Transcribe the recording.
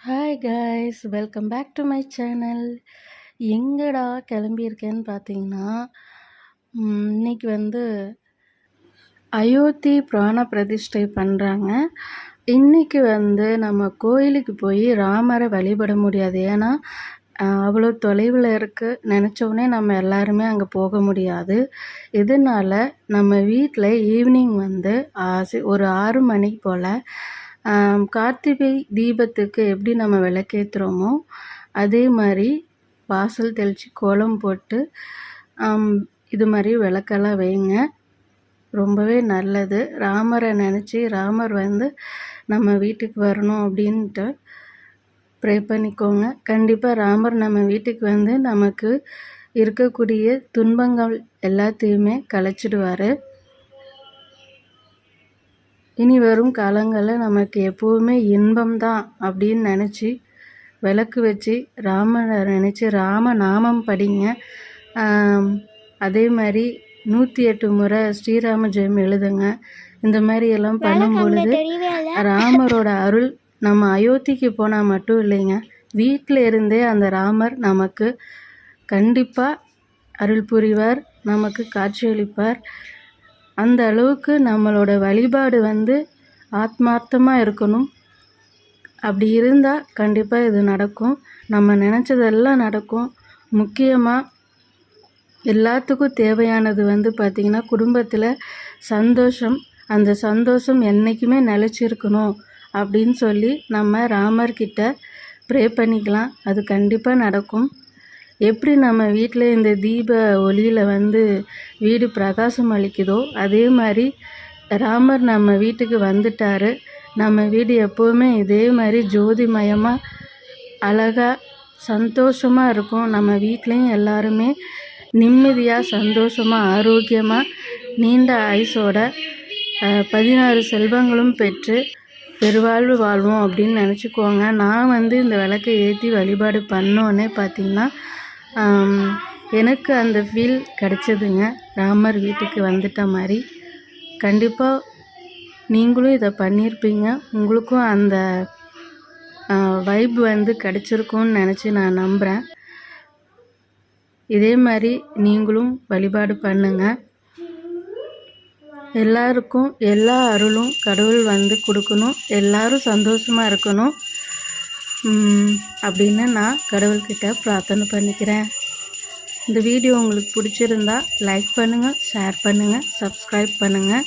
Hi guys welcome back to my channel எங்கடா கிளம்பியிருக்கேன்னு பார்த்தீங்கன்னா இன்றைக்கி இன்னைக்கு வந்து அயோத்தி பிராண பிரதிஷ்டை பண்ணுறாங்க இன்றைக்கி வந்து நம்ம கோயிலுக்கு போய் ராமரை வழிபட முடியாது. ஏன்னா அவ்வளோ தொலைவில் இருக்குது நினச்சோடனே நம்ம எல்லாருமே அங்கே போக முடியாது. இதனால் நம்ம வீட்டில் ஈவினிங் வந்து ஆசி ஒரு ஆறு மணிக்கு போல் கார்த்திகை தீபத்துக்கு எப்படி நம்ம விளக்கேற்றுறோமோ அதே மாதிரி வாசல் தெளித்து கோலம் போட்டு இது மாதிரி விளக்கெல்லாம் வைங்க. ரொம்பவே நல்லது. ராமரை நினச்சி ராமர் வந்து நம்ம வீட்டுக்கு வரணும் அப்படின்ட்டு ப்ரே பண்ணிக்கோங்க. கண்டிப்பாக ராமர் நம்ம வீட்டுக்கு வந்து நமக்கு இருக்கக்கூடிய துன்பங்கள் எல்லாத்தையுமே கலைச்சிடுவார். இனி வரும் காலங்களில் நமக்கு எப்போவுமே இன்பம் தான் அப்படின்னு நினச்சி விளக்கு வச்சு ராமனை நினச்சி ராம நாமம் படிங்க. அதே மாதிரி நூற்றி எட்டு முறை ஸ்ரீராம ஜெயம் எழுதுங்க. இந்த மாதிரி எல்லாம் பண்ணும் பொழுது ராமரோட அருள் நம்ம அயோத்திக்கு போனால் மட்டும் இல்லைங்க. வீட்டில் இருந்தே அந்த ராமர் நமக்கு கண்டிப்பாக அருள் புரிவார் நமக்கு காட்சியளிப்பார். அந்த அளவுக்கு நம்மளோட வழிபாடு வந்து ஆத்மார்த்தமாக இருக்கணும். அப்படி இருந்தால் கண்டிப்பாக இது நடக்கும். நம்ம நினச்சதெல்லாம் நடக்கும். முக்கியமாக எல்லாத்துக்கும் தேவையானது வந்து பார்த்திங்கன்னா குடும்பத்தில் சந்தோஷம். அந்த சந்தோஷம் என்றைக்குமே நிலச்சிருக்கணும் அப்படின்னு சொல்லி நம்ம ராமர்கிட்ட ப்ரே பண்ணிக்கலாம். அது கண்டிப்பாக நடக்கும். எப்படி நம்ம வீட்டில் இந்த தீப ஒளியில் வந்து வீடு பிரகாசம் அளிக்குதோ அதே மாதிரி ராமர் நம்ம வீட்டுக்கு வந்துட்டாரு. நம்ம வீடு எப்போவுமே இதே மாதிரி ஜோதிமயமாக அழகாக சந்தோஷமாக இருக்கும். நம்ம வீட்லேயும் எல்லாருமே நிம்மதியாக சந்தோஷமாக ஆரோக்கியமாக நீண்ட ஆயுசோட பதினாறு செல்வங்களும் பெற்று பெருவாழ்வு வாழ்வோம் அப்படின்னு நினச்சிக்கோங்க. நான் வந்து இந்த விளக்கை ஏற்றி வழிபாடு பண்ணோன்னே பார்த்தீங்கன்னா எனக்கு அந்த ஃபீல் கிடச்சிதுங்க. ராமர் வீட்டுக்கு வந்துட்ட மாதிரி. கண்டிப்பாக நீங்களும் இதை பண்ணியிருப்பீங்க உங்களுக்கும் அந்த வைப் வந்து கிடச்சிருக்கும்னு நினச்சி நான் நம்புகிறேன் இதே மாதிரி நீங்களும் வழிபாடு பண்ணுங்கள் எல்லாருக்கும் எல்லா அருளும் கடவுள் வந்து கொடுக்கணும். எல்லாரும் சந்தோஷமாக இருக்கணும். அப்படின்னு நான் கடவுள்கிட்ட பிரார்த்தனை பண்ணிக்கிறேன். இந்த வீடியோ உங்களுக்கு பிடிச்சிருந்தா லைக் பண்ணுங்கள் ஷேர் பண்ணுங்கள் சப்ஸ்கிரைப் பண்ணுங்கள்